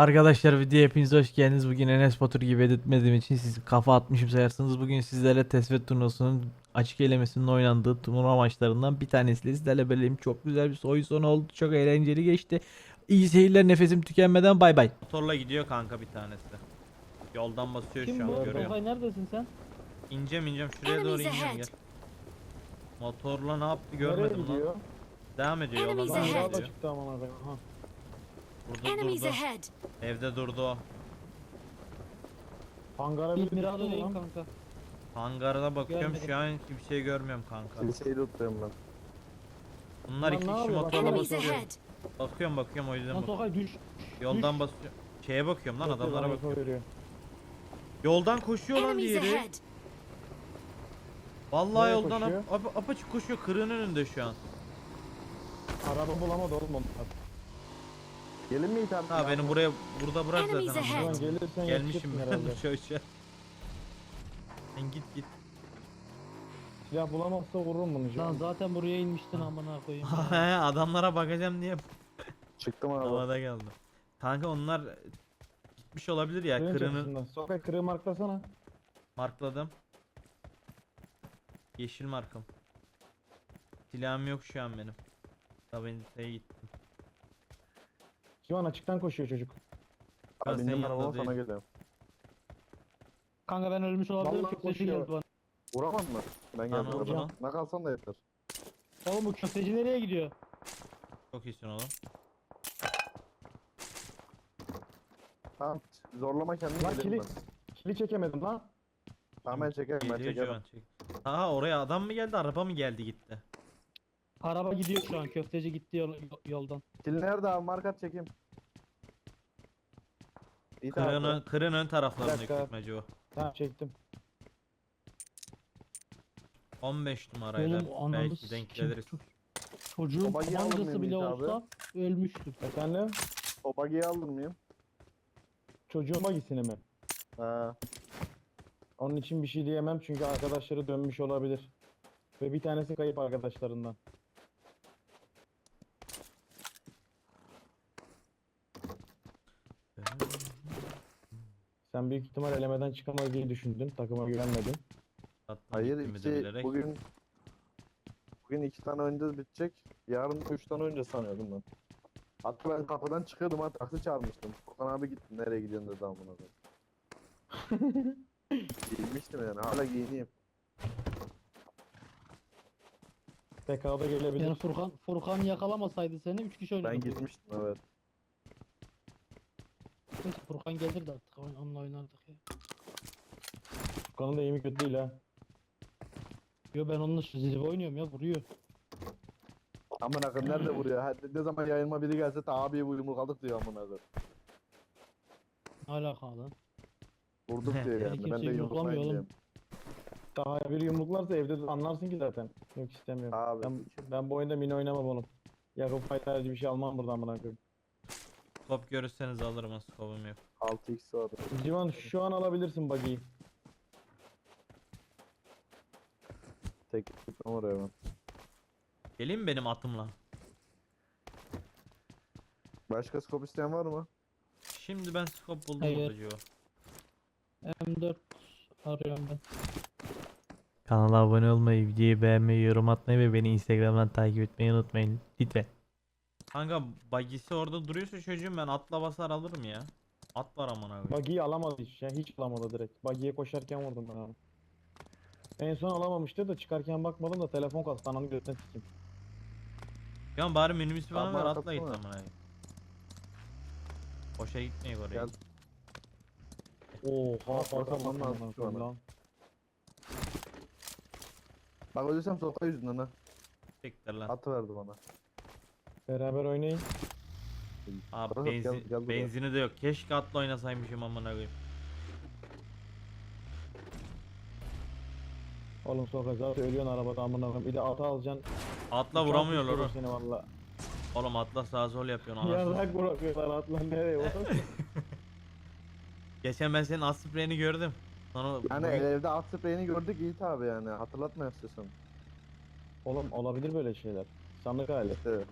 Arkadaşlar video hepiniz hoş geldiniz. Bugün Enes Batur gibi editmediğim için siz kafa atmışım sayarsınız. Bugün sizlerle Tesvet turnuvasunun açık elemesinin oynandığı turnuva maçlarından bir tanesiyle sizlerle birliğim. Çok güzel bir oyun sonu oldu. Çok eğlenceli geçti. İyi seyirler nefesim tükenmeden bay bay. Motorla gidiyor kanka bir tanesi. Yoldan basıyor Kim şu an bu? görüyorum. Tolgay neredesin sen? İneceğim ineceğim şuraya doğru Enemies ineceğim ahead. gel. Motorla ne yaptı Nereye görmedim lan. gidiyor? Devam ediyor yoldan Enemies devam ahead. Daha da ediyor. çıktı aman abi. Ha. Burada Enemies durdu. ahead. Evde durdu o. Hangara Bir lan. kanka. Hangarına bakıyorum Görmedim. şu an hiçbir şey görmüyorum kanka. Kiliseyi tutuyorum ben. Bunlar Lan iki ne kişi yapıyor? motorla Enemies basıyor. ahead. Bakıyorum bakıyorum o yüzden Lan bakıyorum. Tolgay düş. Yoldan basıyor. Şeye bakıyorum lan adamlara bakıyorum. Yoldan koşuyor lan Enemies diğeri. ahead. Vallahi Nereye yoldan koşuyor? ap, ap, apaçık koşuyor kırığın önünde şu an. Araba bulamadı oğlum onlar. Gelin mi itham? Ha beni buraya burada bırak Enemies zaten. ahead. Ulan gelirsen Gelmişim ben herhalde. uça uça. Sen git git. Silah bulamazsa vururum bunu. Lan canım. zaten buraya inmiştin amına koyayım. He adamlara bakacağım diye Çıktım araba. havada geldim. Kanka onlar gitmiş olabilir ya çatısında. Sokak kırığı marklasana. markladım. Yeşil markam. Silahım yok şu an benim. Tabencaya gittim. Şu an açıktan koşuyor çocuk. Ben Abi senin indim yanında arabama sana değilim. geliyorum. Kanka ben ölmüş olabilirim. Vallahi Köfteci koşuyor. geldi bana. Vuramam mı? Ben Lan geldim lan. Ne kalsan da yeter. Oğlum bu köfteci nereye gidiyor? Çok iyisin oğlum. Tamam. Zorlama kendini Lan gelirim kili, ben. kili çekemedim lan. Tamam ben çekerim ben Geliyor çekerim. çek. Aha oraya adam mı geldi araba mı geldi gitti. Araba gidiyor şu an. Köfteci gitti yol- yoldan. Kili nerede abi? Markat çekeyim. İyi tamam. ön- kırığın ön taraflarında dakika. yüksekmece o. Tamam çektim. 15 numarayla Oğlum ananı belki denk sikim. geliriz. Çocuğun Babayı tabancası bile abi? olsa ölmüştür. Efendim? O bagiyi alır mıyım? Çocuğun bagisini mi? Ha. Onun için bir şey diyemem çünkü arkadaşları dönmüş olabilir. Ve bir tanesi kayıp arkadaşlarından. Sen büyük ihtimal elemeden çıkamaz diye düşündün. Takıma güvenmedin. Attım Hayır gittiğimi de iki, bilerek. bugün bugün iki tane önce bitecek. Yarın üç tane önce sanıyordum ben. Hatta ben kapıdan çıkıyordum ha taksi çağırmıştım. Furkan abi gitti nereye gidiyorsun dedi amına koyayım. Giyinmiştim yani hala giyineyim. TK'da gelebilir. Yani Furkan Furkan yakalamasaydı seni 3 kişi oynadı. Ben gitmiştim evet. Neyse Furkan gelirdi artık oyun- onunla oynardık ya. Furkan'ın da iyi mi kötü değil ha. Yo ben onunla şu zirve oynuyorum ya vuruyor. Amına koyayım nerede vuruyor? Ha, ne zaman yayınıma biri gelse ta abiye bu yumruk aldık diyor amına koyayım. Ne alaka lan? Vurduk diyor yani. ben de yumruklamıyor yumruklayın oğlum. diyorum. Daha bir yumruklarsa evde de anlarsın ki zaten. Yok istemiyorum. Abi. Ben, ben bu oyunda mini oynamam oğlum. Yakup Fight'larcı bir şey almam buradan bana koyayım. Top görürseniz alırım az kovum yok. 6x var. Civan şu an alabilirsin buggy'yi. Tek gitmem oraya ben. Geleyim mi benim atımla? Başka skop isteyen var mı? Şimdi ben scope buldum Hayır. burada Civo. M4 arıyorum ben. Kanala abone olmayı, videoyu beğenmeyi, yorum atmayı ve beni Instagram'dan takip etmeyi unutmayın. Lütfen. Kanka bagisi orada duruyorsa çocuğum ben atla basar alırım ya. At var aman abi. Buggy'yi alamadı hiç. Yani hiç alamadı direkt. Buggy'ye koşarken vurdum ben onu. En son alamamıştı da çıkarken bakmadım da telefon kastı ananı götüne sikeyim. Ya bari minibüsü bana Tamam, ver atla git atsana. aman abi. Boşa gitmeyek oraya. Gel. Oha farka bakalım bakma lazım şu lan. Bak ölürsem sokağa yüzünden ha. Siktir lan. Atı verdi bana. Beraber oynayın. Abi gel- benzin, gel buraya. benzini de yok. Keşke atla oynasaymışım amına koyayım. Oğlum sokak zaten ölüyorsun arabada amına koyayım. Bir de atı alacaksın. Atla vuramıyorlar kuşları o. Seni valla. Oğlum atla sağa sol yapıyorsun anasını. Yarrak bırakıyorlar atla nereye oğlum? Geçen ben senin az spreyini gördüm. Sonra Yani bugün- evde at spreyini gördük Yiğit abi yani. Hatırlatma istiyorsan. oğlum olabilir böyle şeyler. Sandık hali. Evet.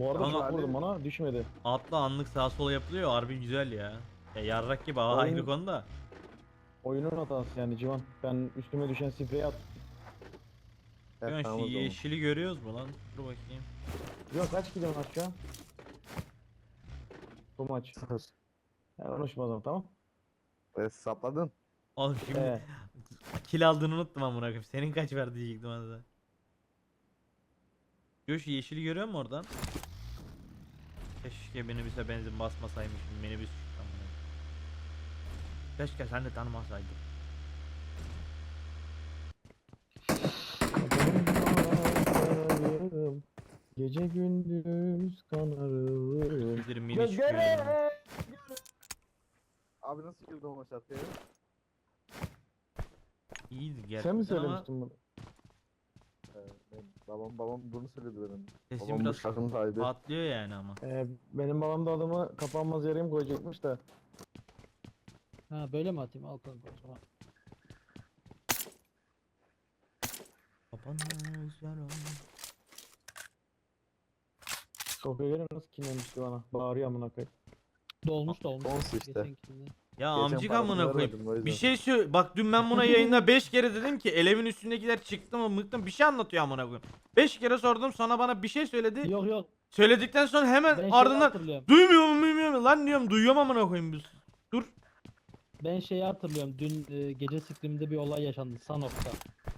Bu arada Ama- çok vurdum ona düşmedi. Atla anlık sağa sola yapılıyor harbi güzel ya. Ya yarrak gibi Oyun- ayrı konuda. Oyunun hatası yani Civan. Ben üstüme düşen spreyi at. Evet, Şu tamam o zaman. yeşili görüyoruz mu lan? Dur bakayım. Civan kaç gidiyor maç şu an? Bu maç. Sıfır. Ya konuşma o zaman tamam. Evet sapladın. Oğlum şimdi Ee, kill aldığını unuttum amına koyayım. Senin kaç verdi diyecektim az daha. Yo şu yeşili görüyor musun oradan? Keşke minibüse benzin basmasaymışım. Minibüs. Keşke sen de tanımasaydın. kanarım, Gece gündüz kanarım. Bir mini çıkıyor. Abi nasıl girdin o şarkıya? İyiydi gerçekten Sen mi ama söylemiştin bunu? Benim babam babam bunu söyledi benim. sesim Babam biraz şarkının sahibi. patlıyor yani ama. Ee, benim babam da adımı kapanmaz yarıya mı koyacakmış da. Ha böyle mi atayım? Al kanka o zaman. Kapanmaz yaram. Sofya nasıl kinlenmişti bana. Bağırıyor amına koyayım. Dolmuş dolmuş. Olsun işte. Geçenkinde. Ya Geçen amcık parasını amına koyayım. yüzden. Bir şey söyle. Bak dün ben buna yayında 5 kere dedim ki elevin üstündekiler çıktı mı mıktım bir şey anlatıyor amına koyayım. 5 kere sordum sonra bana bir şey söyledi. Yok yok. Söyledikten sonra hemen Ben şeyi ardından hatırlıyorum. duymuyor mu duymuyor mu lan diyorum duyuyorum amına koyayım biz. Dur. Ben şeyi hatırlıyorum. Dün e, gece siklimde bir olay yaşandı Sanok'ta.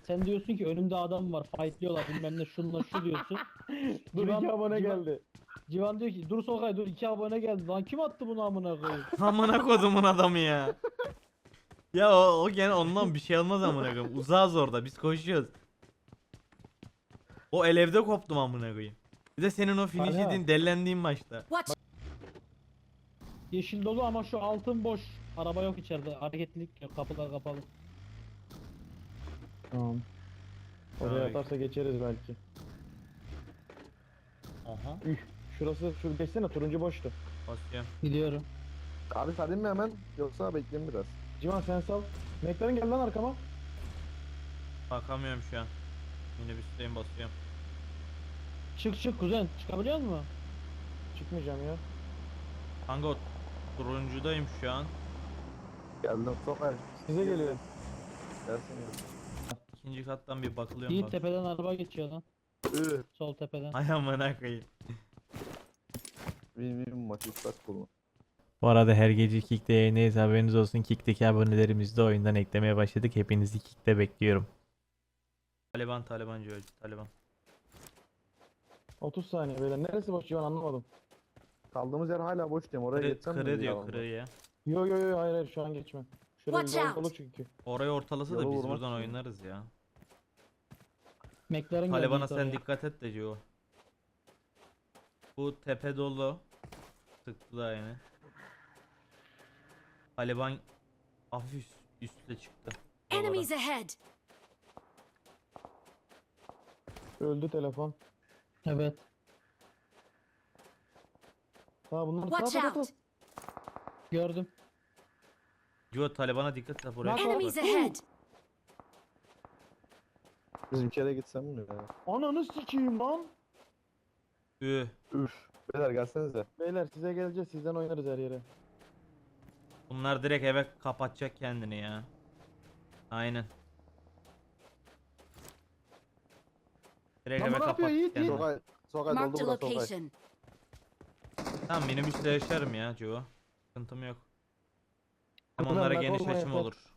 Sen diyorsun ki önümde adam var fightlıyorlar bilmem ne şunla şu diyorsun. Dur Civan- iki abone Civan- geldi. Civan diyor ki dur Sokay dur iki abone geldi. Lan kim attı bunu amına koyayım? Amına kodumun adamı ya. Ya o, o gene ondan bir şey olmaz amına koyayım. Uzağız orada biz koşuyoruz. O elevde koptum amına koyayım. Bir de senin o finish Hala. yediğin dellendiğin maçta. Yeşil dolu ama şu altın boş. Araba yok içeride. Hareketlilik yok. Kapılar kapalı. Tamam. Oraya Ay. atarsa geçeriz belki. Aha. Üh. Şurası şu geçsene turuncu boştu. Basıyorum. Gidiyorum. Abi sarayım mı hemen yoksa bekleyeyim biraz. Civan sen sal. McLaren gel lan arkama. Bakamıyorum şu an. Yine bir üstteyim basıyorum. Çık çık kuzen. Çıkabiliyor musun? Çıkmayacağım ya. Kanka o turuncudayım şu an. Geldim sokak. Size geliyor. Gelsin gelsin. İkinci kattan bir bakılıyorum Yiğit bak. tepeden araba geçiyor lan. Üh. Sol tepeden. Ay amına koyayım. Win win maçı ıslak bulma. Bu arada her gece Kick'te yayındayız haberiniz olsun. Kick'teki abonelerimizi de oyundan eklemeye başladık. Hepinizi Kick'te bekliyorum. Taliban Taliban diyor Taliban. 30 saniye beyler. Neresi boş Civan anlamadım. Kaldığımız yer hala boş diyeyim. Oraya Kırı, geçsem mi? kırı diyor yalandan? kırı ya. Yo yo yo hayır hayır şu an geçme. Şurayı Watch out. çünkü. Orayı ortalasa da biz vurmak buradan için. oynarız ya. McLaren geldi Taliban'a sen oraya. dikkat et de Joe. Bu tepe dolu. Sıktı da yani. Taliban hafif üst, üste çıktı. Enemies ahead! Öldü telefon. Evet. Sağ bunlar Watch sağ out! Gördüm. Joe Taliban'a dikkat et buraya. Enemies ahead! Bizimkilere gitsem mi ya? Ananı sikeyim lan. Üh. Üf. Beyler gelsenize. Beyler size geleceğiz sizden oynarız her yere. Bunlar direkt eve kapatacak kendini ya. Aynen. Direkt Lan eve bu ne yapıyor? kapat Yiğit, kendini. Sokay. Doldu a burası sokay. location. Tamam minibüsle yaşarım ya Joe. Sıkıntım yok. Hem onlara bak geniş açım yeter. olur.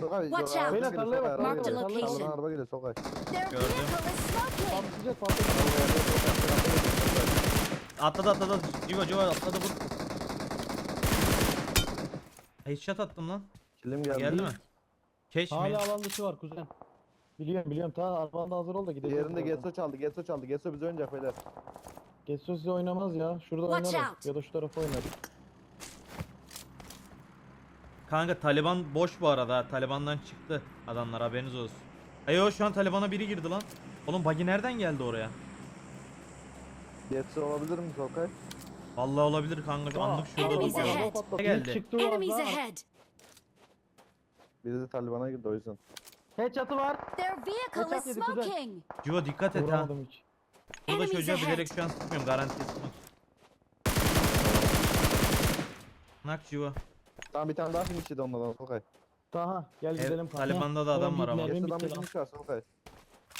Sokay. Watch out. Beyler, tarlaya bak, a geliyor. location. Araba, geliyor Sokay. Gördüm. Patlayacak patlayacak. Atladı atladı. Civo Civo atladı vur. Headshot attım lan. Kilim geldi. Geldi mi? Keş mi? Hala alan dışı var kuzen. Biliyorum biliyorum. Ta arabanda hazır ol da gidelim. Diğerinde Getso çaldı. Getso çaldı. Getso bize oynayacak beyler. Getso size oynamaz ya. Şurada out. Ya da şu tarafa oynarız. Kanka Taliban boş bu arada. Taliban'dan çıktı adamlar haberiniz olsun. Ayo şu an Taliban'a biri girdi lan. Oğlum buggy nereden geldi oraya? Getso olabilir mi Sokay? Vallahi olabilir kanka anlık şurada Enemies duruyor. ahead. Geldi. Çıktı Enemies valla. ahead! Biri de Taliban'a girdi o yüzden. Headshot'ı var. Their vehicle is smoking! Civo dikkat et ha. Vuramadım hiç. Burada Enemies çocuğa ahead. bilerek şu an sıkmıyorum garantiye sıkmam. Nak civa. Tamam bir tane daha film içiydi onlardan Solkay. Taha gel Ev, gidelim kanka. Taliban'da da adam var ama. gitme. Bitti adam lan. bir var Solkay.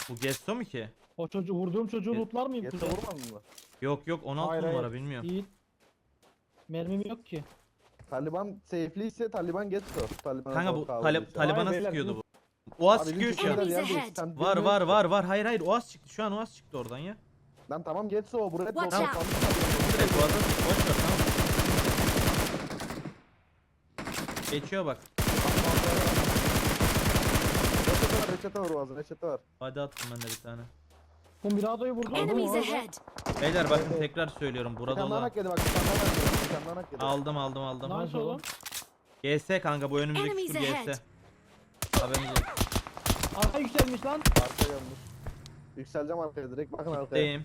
Bu Gesto mu ki? O çocuğu vurduğum çocuğu Ge- lootlar mıyım? Geçse kuzen? vurmadın mı? Yok yok 16 Hayır, numara hayır. bilmiyorum. Değil. Mermim yok ki. Taliban safely ise Taliban geçse. Taliban Kanka bu Tali- Taliban'a Hayır, beyler, sıkıyordu bu. Oğaz çıkıyor şu an. Enemies ahead. Var var var var. Hayır hayır Oğaz çıktı. Şu an Oğaz çıktı oradan ya. Lan tamam geçse o buraya Watch out. Direkt Oğaz'a boş ver tamam. Geçiyor bak. Reçete var reçete var Oğaz'ın reçete var. Hadi attım ben de bir tane. Bu Mirado'yu vurdum. Enemies Vurdum. ahead. Beyler bakın Evet. tekrar söylüyorum Bir burada tane olan. nak yedi bak bir tane daha nak yedi. Bir tane daha nak yedi. Aldım aldım aldım. Nasıl oğlum? GS kanka bu önümüzdeki Enemies tur ahead. GS. Haberiniz olsun. Arka yükselmiş lan. Arka gelmiş. Yükseleceğim arkaya direkt bakın arkaya. Deyim.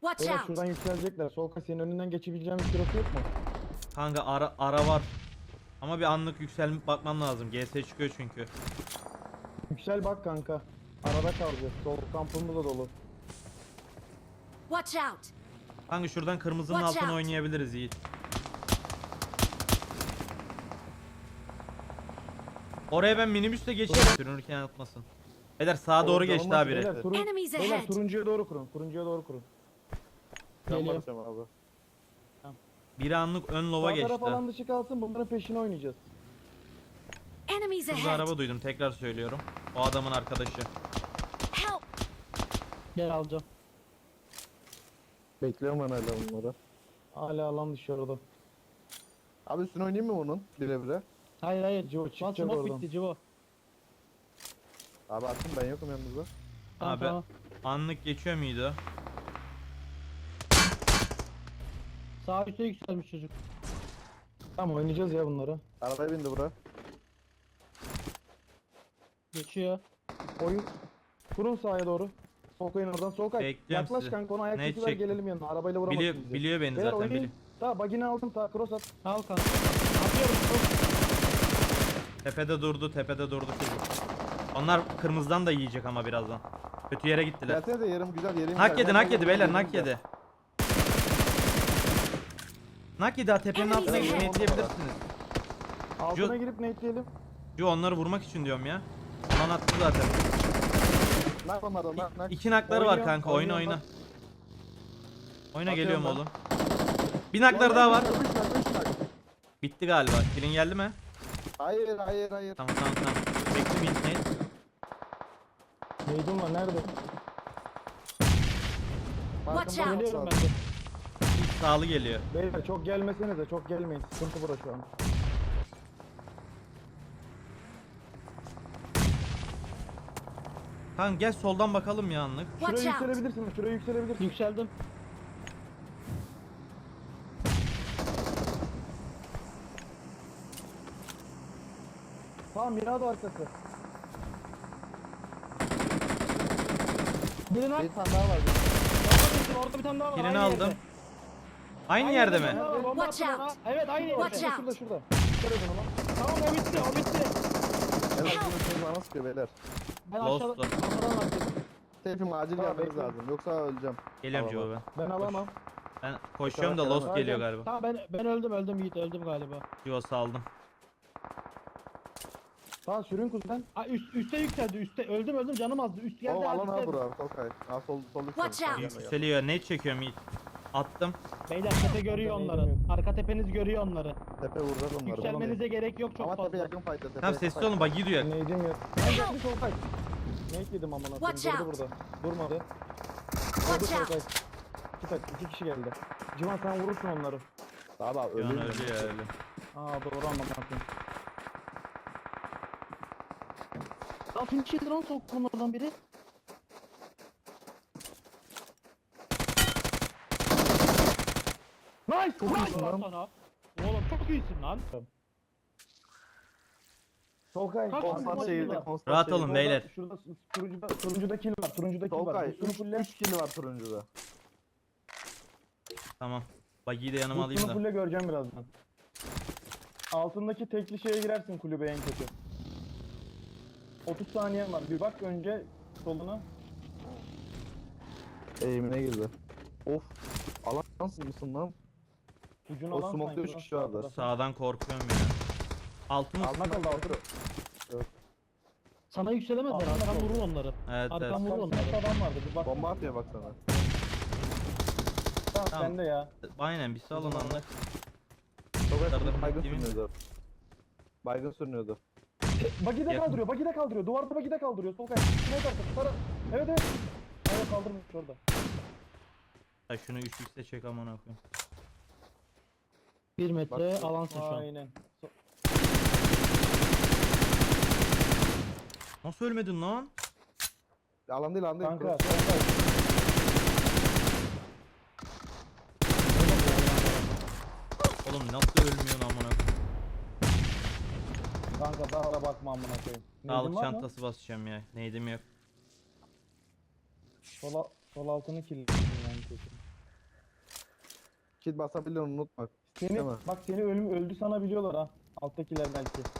Watch Beyler out. şuradan yükselecekler. Solkay senin önünden geçebileceğim bir kilosu yok mu? Kanka ara, ara var. Ama bir anlık yükselip bakmam lazım. GS çıkıyor çünkü. Yüksel bak kanka. Arada kalacağız. Sol kampımız da dolu. Watch out. Kanka şuradan kırmızının Watch altına out. oynayabiliriz Yiğit. Oraya ben minibüsle geçerim. Sürünürken atmasın. Beyler sağa doğru Oğlum, geçti olmaz abi. Beyler, turun, Enemies beyler ahead. turuncuya doğru kurun. Turuncuya doğru kurun. Bakacağım abi. Bir anlık ön lova Sağ geçti. taraf alan dışı kalsın bunların peşine oynayacağız. Enemies Şurada ahead. araba duydum tekrar söylüyorum. O adamın arkadaşı. Help. Gel alacağım. Bekliyorum ben hala bunları. Hala alan dışı orada. Abi üstüne oynayayım mı bunun? Bire bire. Hayır hayır. Civo Lan çıkacak smoke oradan. bitti Civo. Abi attım ben yokum yanınızda. Tamam Abi tamam. anlık geçiyor muydu? Sağ üstte yükselmiş çocuk. Tamam oynayacağız ya bunları. Arabaya bindi bura. Geçiyor. Oyun. Kurun sahaya doğru. Solkay'ın oradan. Solkay. Bekliyorum Yaklaş sizi. kanka onu ayak sesiler çektim. gelelim yanına. Arabayla vuramasın Biliyor, bizi. biliyor beni Beyler zaten oynayın. biliyor. Tamam bagini aldım ta cross at. Al kanka. Atıyorum. Tepede durdu tepede durdu çocuk. Onlar kırmızıdan da yiyecek ama birazdan. Kötü yere gittiler. Gelsene de yerim güzel yerim güzel. yedi gel, yedi beyler güzel. yedi. Nak yedi ha tepenin altına ahead. gitmeyi diyebilirsiniz. Altına Şu- girip nate'leyelim. Yo onları vurmak için diyorum ya. Aman attı zaten. Nak onlardan nak nak. İki nakları var Oynuyorum, kanka oyna oynuyorum oyna. Oyna Atıyorum geliyorum ben. oğlum. Bir nakları daha var. Üç nak üç nak. Bitti galiba. Kilin geldi mi? Hayır hayır hayır. Tamam tamam tamam. Bekle bir ne? Nate'im var nerede? Watch out. Geliyorum olsun ben de. Sağlı geliyor. Beyler çok gelmesenize çok gelmeyin. Sıkıntı bura şu an. Kanka gel soldan bakalım ya anlık. Watch Şuraya out. yükselebilirsin. Şuraya yükselebilirsin. Yükseldim. Tamam Mirado arkası. Birini al. Bir tane daha var. Orada bir tane daha var. Aynı aldım. yerde. Aynı yerde mi? Watch out. Evet aynı yerde. Watch Şurada out. şurada şurada. Tamam o bitti o bitti. Evet bunu şeyin bana sıkıyor beyler. Ben Lost aşağıda o. arkadan attım. Tepim acil gelmeniz lazım. Yoksa öleceğim. Geliyorum Tamam. Civo ben. Ben alamam. Ben koşuyorum da Lost geliyor galiba. Tamam ben ben öldüm öldüm Yiğit öldüm galiba. Civo saldım. Tamam sürün kuzen. Aa, üst, üste yükseldi üste öldüm öldüm canım azdı üst geldi O alan ha bura. Tokay. Ha sol sol üstte. Watch out. Yükseliyor. Ne çekiyorum Yiğit? Attım. Beyler tepe görüyor Neydim onları. Arka tepeniz görüyor onları. Tepe vuracağız onları. Yükselmenize gerek yok çok Ama tepe fazla. yakın fight'ta. Tepe Tamam sessiz olun bak gidiyor. Nate'im yok. Ben geldi Solkay. Nate yedim amına koyayım. Watch Durdu burada. Durmadı. Durdu Watch out. Solkay. İki, tak, iki kişi geldi. Civan sen vurursun onları. Abi abi Bir an ölüyor. öldü ya öyle. Aa doğru koyayım. Lan film çildi lan onlardan biri. Nice! Çok nice. iyisin lan sana. Oğlum çok iyisin lan. Solkay. Kaç Solkay. Konstant şehirde konstant Rahat olun beyler. Şurada turuncuda, turuncuda kill var. Turuncuda kill var. Tolkay Üstünü 3 fulle. 3 kill var turuncuda. Tamam. Bagiyi de yanıma alayım Üstünü da. fulle göreceğim birazdan. Altındaki tekli şeye girersin kulübe en kötü. 30 saniyen var. Bir bak önce soluna. Eğimine girdi. Of. Alansın mısın lan? Ucunu O alan smoke'ta sanki üç lan kişi vardı. sağda. Sağdan korkuyorum ya. Altımız. Altına kaldı, altı. Sana yükselemezler. Altına Arkan koy. vurur onları. Evet evet. vurur Karşısında onları. adam vardı bir bak. Bomba atıyor bak sana. Tamam, Tamam. sende ya. Aynen bir salın anlar. Çok eski baygın mi? sürünüyordu. Baygın sürünüyordu. Bagide Yakın. kaldırıyor, bagide kaldırıyor. Duvarda bagide kaldırıyor. Sol kayıp. Smoke arkası. Para. Evet evet. Evet kaldırmış orada. Ha şunu 3x'e çek amına koyayım. Bir metre Bak- alansın şu an. Aynen. So- Nasıl ölmedin lan? Alan değil alan değil. Kanka kayıp. Oğlum nasıl ölmüyorsun amına koyayım? Kanka daha da bakma amına koyayım. Neydin Sağlık var mı? çantası basacağım ya. Neydim yok. Sol, al- sol altını kilitledim yani kesin. Kit basabiliyorsun unutma. Seni, mi? bak seni ölüm öldü sanabiliyorlar ha. Alttakiler belki.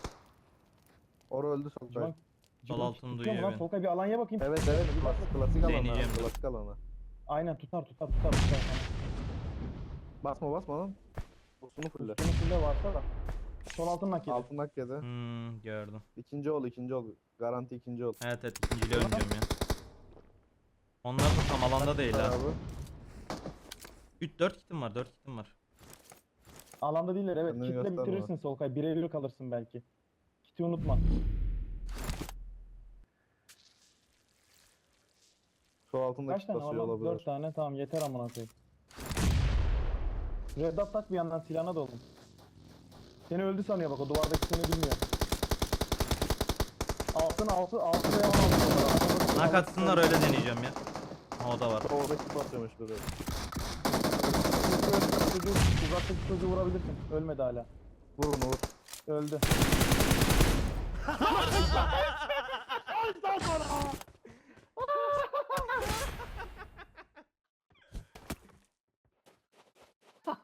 Ora öldü Solkay. Civan, Civan altını tutuyor mu duyuyor lan? beni. Bir alanya bakayım. Evet evet klasik, klasik alana. Deneyeceğim. Klasik alana. Aynen tutar tutar tutar tutar. Basma basma lan. Busunu fulle. Üstünü fulle varsa da. Sol altın nakili. Altın hak yedi. Hmm gördüm. İkinci ol ikinci ol. Garanti ikinci ol. Evet evet ikinciyle oynayacağım ya. Onlar da tam alanda değil ha. Abi. 3 4 kitim var 4 kitim var. Alanda değiller evet. Kendini Kitle gösterme. bitirirsin Solkay. 1.50 kalırsın belki. Kiti unutma. Sol altında Kaç tane var lan? 4 olabilir. tane tamam yeter amına koyayım. Red dot tak bir yandan silahına da oğlum. Seni öldü sanıyor bak o duvardaki seni bilmiyor. Altın altı altı ve altı. Nak atsınlar öyle deneyeceğim ya. Ha, O da var. Orada kit basıyormuş böyle. Çocuğu, uzaktaki çocuğu vurabilirsin. Ölmedi hala. Vur onu vur. Öldü.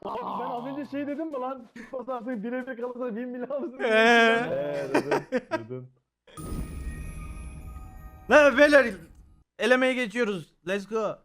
Ben az önce şey dedim mi lan? Fotoğrafı birebir kalırsa 1 milyon alırsın. Eee. Eee dedin. dedin. Lan beyler elemeye geçiyoruz. Let's go.